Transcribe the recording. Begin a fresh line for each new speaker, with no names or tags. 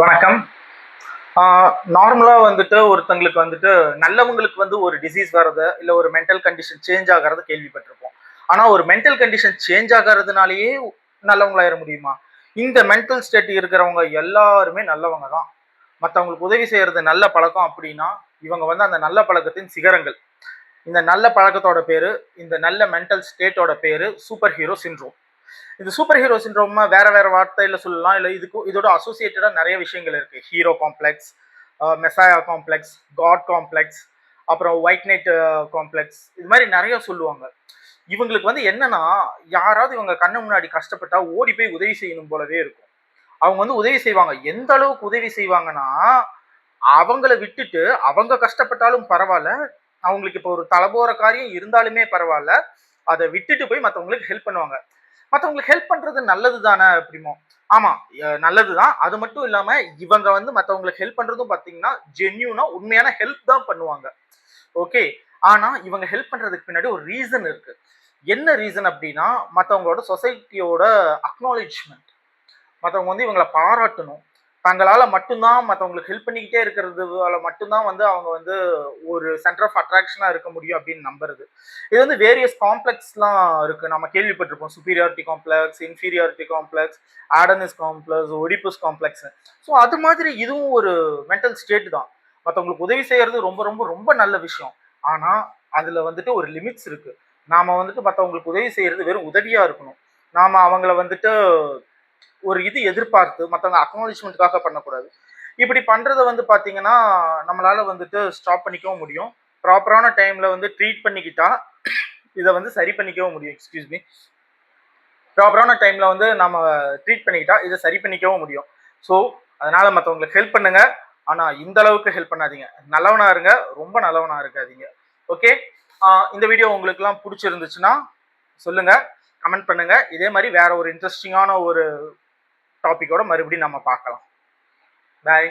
வணக்கம். நார்மலாக வந்துட்டு ஒருத்தங்களுக்கு வந்துட்டு நல்லவங்களுக்கு வந்து ஒரு டிசீஸ் வர்றது இல்லை ஒரு மென்டல் கண்டிஷன் சேஞ்ச் ஆகிறது கேள்விப்பட்டிருப்போம். ஆனால் ஒரு மென்டல் கண்டிஷன் சேஞ்ச் ஆகிறதுனாலேயே நல்லவங்களாயிட முடியுமா? இந்த மென்டல் ஸ்டேட் இருக்கிறவங்க எல்லாருமே நல்லவங்க தான். மற்றவங்களுக்கு உதவி செய்கிறது நல்ல பழக்கம் அப்படின்னா இவங்க வந்து அந்த நல்ல பழக்கத்தின் சிகரங்கள். இந்த நல்ல பழக்கத்தோட பேர் இந்த நல்ல மென்டல் ஸ்டேட்டோட பேர் சூப்பர் ஹீரோ சின்ரோம் இது சூப்பர் ஹீரோ சின்ட்ரோம் வேற வேற வார்த்தையில சொல்லலாம். இல்லை இதுக்கு இதோட அசோசியேட்டடா நிறைய விஷயங்கள் இருக்கு. Hero complex messiah complex god complex அப்புறம் ஒயிட் நைட் காம்ப்ளெக்ஸ் இது மாதிரி நிறைய சொல்லுவாங்க. இவங்களுக்கு வந்து என்னன்னா யாராவது இவங்க கண்ணு முன்னாடி கஷ்டப்பட்டா ஓடி போய் உதவி செய்யணும் போலவே இருக்கும். அவங்க வந்து உதவி செய்வாங்க. எந்த அளவுக்கு உதவி செய்வாங்கன்னா அவங்கள விட்டுட்டு அவங்க கஷ்டப்பட்டாலும் பரவாயில்ல. அவங்களுக்கு இப்போ ஒரு தலபோற காரியம் இருந்தாலுமே பரவாயில்ல. அதை விட்டுட்டு போய் மற்றவங்களுக்கு ஹெல்ப் பண்ணுவாங்க. மற்றவங்களுக்கு ஹெல்ப் பண்றது நல்லது தானே அப்படிமோ? ஆமா நல்லது நல்லதுதான் அது மட்டும் இல்லாம இவங்க வந்து மற்றவங்களுக்கு ஹெல்ப் பண்றதும் பாத்தீங்கன்னா ஜென்யூனா உண்மையான ஹெல்ப் தான் பண்ணுவாங்க. ஓகே ஆனா இவங்க ஹெல்ப் பண்றதுக்கு பின்னாடி ஒரு ரீசன் இருக்கு. என்ன ரீசன் அப்படின்னா மற்றவங்களோட சொசைட்டியோட அக்னாலேஜ்மெண்ட் மற்றவங்க வந்து இவங்களை பாராட்டணும். தங்களால் மட்டும்தான் மற்றவங்களுக்கு ஹெல்ப் பண்ணிக்கிட்டே இருக்கிறதுனால மட்டும்தான் வந்து அவங்க வந்து ஒரு சென்டர் ஆஃப் அட்ராக்ஷனாக இருக்க முடியும் அப்படின்னு நம்புறது. இது வந்து வேரியஸ் காம்ப்ளெக்ஸ்லாம் இருக்குது நம்ம கேள்விப்பட்டிருப்போம். Superiority complex inferiority complex Adonis complex Oedipus complex so அது மாதிரி இதுவும் ஒரு மென்டல் ஸ்டேட் தான். மற்றவங்களுக்கு உதவி செய்கிறது ரொம்ப ரொம்ப ரொம்ப நல்ல விஷயம். ஆனால் அதில் வந்துட்டு ஒரு லிமிட்ஸ் இருக்குது நாம் வந்துட்டு மற்றவங்களுக்கு உதவி செய்கிறது வெறும் உதவியாக இருக்கணும். நாம் அவங்கள வந்துட்டு ஒரு இது எதிர்பார்த்து மற்றவங்க அக்னாலேஜ்மெண்ட்டுக்காக பண்ணக்கூடாது. இப்படி பண்ணுறத வந்து பார்த்தீங்கன்னா நம்மளால் வந்துட்டு ஸ்டாப் பண்ணிக்கவும் முடியும். ப்ராப்பரான டைமில் வந்து ட்ரீட் பண்ணிக்கிட்டா இதை வந்து சரி பண்ணிக்கவும் முடியும். எக்ஸ்கியூஸ் மீ ப்ராப்பரான டைமில் வந்து நம்ம ட்ரீட் பண்ணிக்கிட்டா இதை சரி பண்ணிக்கவும் முடியும். ஸோ அதனால் மற்றவங்களுக்கு ஹெல்ப் பண்ணுங்க. ஆனால் இந்த அளவுக்கு ஹெல்ப் பண்ணாதீங்க. நல்லவனாக இருங்க. ரொம்ப நல்லவனாக இருக்காதீங்க. ஓகே இந்த வீடியோ உங்களுக்குலாம் பிடிச்சிருந்துச்சுன்னா சொல்லுங்கள் கமெண்ட் பண்ணுங்கள் இதே மாதிரி வேற ஒரு இன்ட்ரெஸ்டிங்கான ஒரு டாபிக்கோட மறுபடியும் நம்ம பார்க்கலாம். பாய்